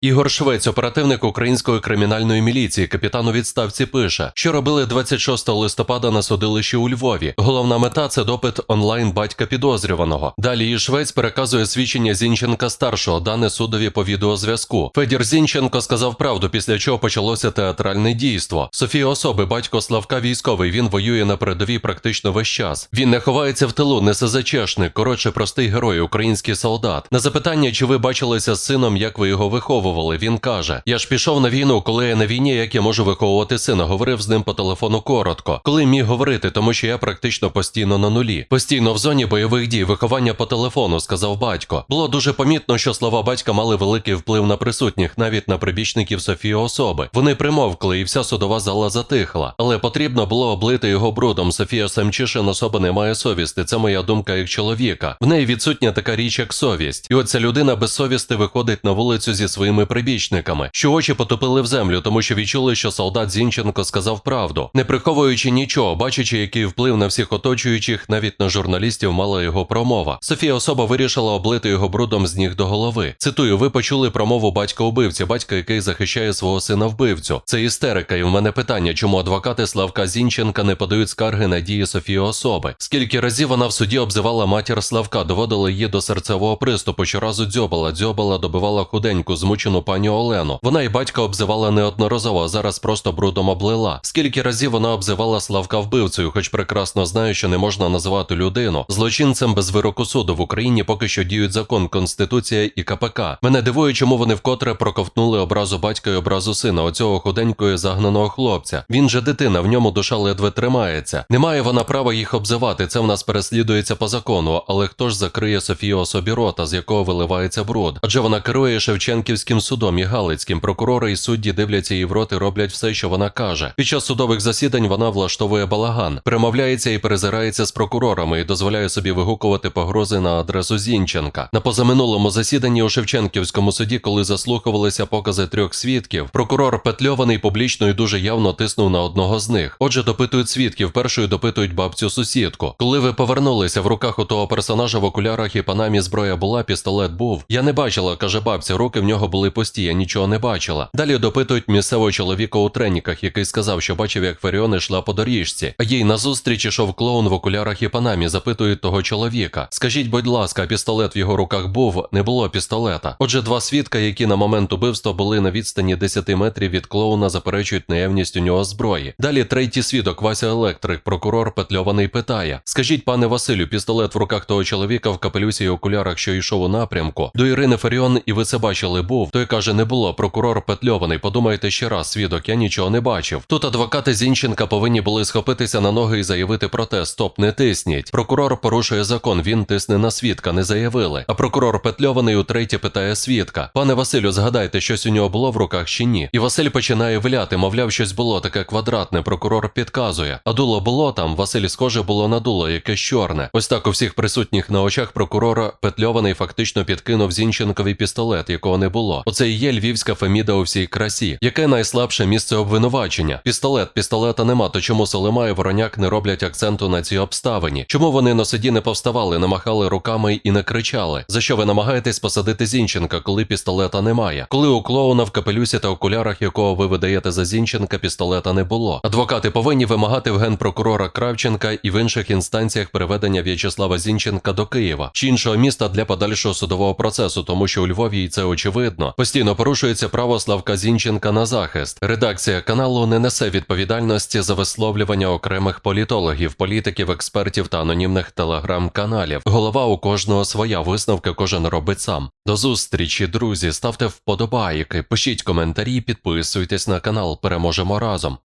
Ігор Швець, оперативник української кримінальної міліції, капітан у відставці пише, що робили 26 листопада на судилищі у Львові. Головна мета це допит онлайн батька підозрюваного. Далі і Швець переказує свідчення Зінченка старшого, дане судові по відеозв'язку. Федір Зінченко сказав правду, після чого почалося театральне дійство. Софія особи, батько Славка військовий. Він воює на передовій практично весь час. Він не ховається в тилу, не СЗЧшник, коротше, простий герой, український солдат. На запитання, чи ви бачилися з сином, як ви його виховували, він каже: Я ж пішов на війну, коли я на війні, як я можу виховувати сина. Говорив з ним по телефону коротко. Коли міг говорити, тому що я практично постійно на нулі. Постійно в зоні бойових дій, виховання по телефону, сказав батько. Було дуже помітно, що слова батька мали великий вплив на присутніх, навіть на прибічників Софії особи. Вони примовкли, і вся судова зала затихла. Але потрібно було облити його брудом. Софія Семчишин особа не має совісти. Це моя думка як чоловіка. В неї відсутня така річ, як совість. І оця людина без совісти виходить на вулицю зі своїми прибічниками, що очі потопили в землю, тому що відчули, що солдат Зінченко сказав правду, не приховуючи нічого, бачачи, який вплив на всіх оточуючих, навіть на журналістів мала його промова. Софія особа вирішила облити його брудом з ніг до голови. Цитую: ви почули промову батька убивці, батька, який захищає свого сина вбивцю. Це істерика, і в мене питання, чому адвокати Славка Зінченка не подають скарги на дії Софії особи. Скільки разів вона в суді обзивала матір Славка, доводила її до серцевого приступу, щоразу дзьобала, дзьобала, добивала худеньку, змучену пані Олену. Вона і батька обзивала неодноразово, зараз просто брудом облила. Скільки разів вона обзивала Славка вбивцею, хоч прекрасно знає, що не можна називати людину злочинцем без вироку суду в Україні поки що діють закон, конституція і КПК. Мене дивує, чому вони вкотре проковтнули образу батька і образу сина, оцього худенького загнаного хлопця. Він же дитина, в ньому душа ледве тримається. Немає вона права їх обзивати. Це в нас переслідується по закону. Але хто ж закриє Софію особі рота, з якого виливається бруд? Адже вона керує Шевченківським судом і Галицьким. Прокурори і судді дивляться її в рот і роблять все, що вона каже. Під час судових засідань вона влаштовує балаган, примовляється і перезирається з прокурорами і дозволяє собі вигукувати погрози на адресу Зінченка. На позаминулому засіданні у Шевченківському суді, коли заслухувалися покази трьох свідків, прокурор Петльований публічно і дуже явно тиснув на одного з них. Отже, допитують свідків. Першою допитують бабцю сусідку. Коли ви повернулися в руках у того персонажа в окулярах і панамі зброя була, пістолет був. Я не бачила, каже бабця. Руки в нього були пусті, я нічого не бачила. Далі допитують місцевого чоловіка у треніках, який сказав, що бачив, як Фаріон йшла по доріжці. А їй назустріч ішов клоун в окулярах і панамі. Запитують того чоловіка. Скажіть, будь ласка, пістолет в його руках був, не було пістолета. Отже, два свідка, які на момент убивства були на відстані 10 метрів від клоуна, заперечують наявність у нього зброї. Далі третій свідок Вася Електрик, прокурор Петльований питає: Скажіть, пане Василю, пістолет в руках того чоловіка в капелюсі і окулярах, що йшов у напрямку. До Ірини Фаріон, і ви це бачили, був. Той каже, не було. Прокурор Петльований. Подумайте ще раз, свідок, я нічого не бачив. Тут адвокати Зінченка повинні були схопитися на ноги і заявити про те, стоп, не тисніть. Прокурор порушує закон, він тисне на свідка, не заявили. А прокурор Петльований утретє питає свідка: Пане Василю, згадайте, щось у нього було в руках чи ні? І Василь починає виляти, мовляв, щось було таке квадратне. Прокурор підказує. А дуло було там. Василь схоже було на дуло, якесь чорне. Ось так у всіх присутніх на очах прокурора Петльований фактично підкинув Зінченкові пістолет, якого не було. Оце і є львівська феміда у всій красі. Яке найслабше місце обвинувачення? Пістолет, пістолета нема. То чому Солома і Вороняк не роблять акценту на цій обставині? Чому вони на суді не повставали, не махали руками і не кричали? За що ви намагаєтесь посадити Зінченка, коли пістолета немає? Коли у клоуна в капелюсі та окулярах, якого ви видаєте за Зінченка, пістолета не було. Адвокати повинні вимагати в генпрокурора Кравченка і в інших інстанціях переведення В'ячеслава Зінченка до Києва чи іншого міста для подальшого судового процесу, тому що у Львові і це очевидно. Постійно порушується право Славка Зінченка на захист. Редакція каналу не несе відповідальності за висловлювання окремих політологів, політиків, експертів та анонімних телеграм-каналів. Голова у кожного своя висновки кожен робить сам. До зустрічі, друзі. Ставте вподобайки, пишіть коментарі, підписуйтесь на канал. Переможемо разом.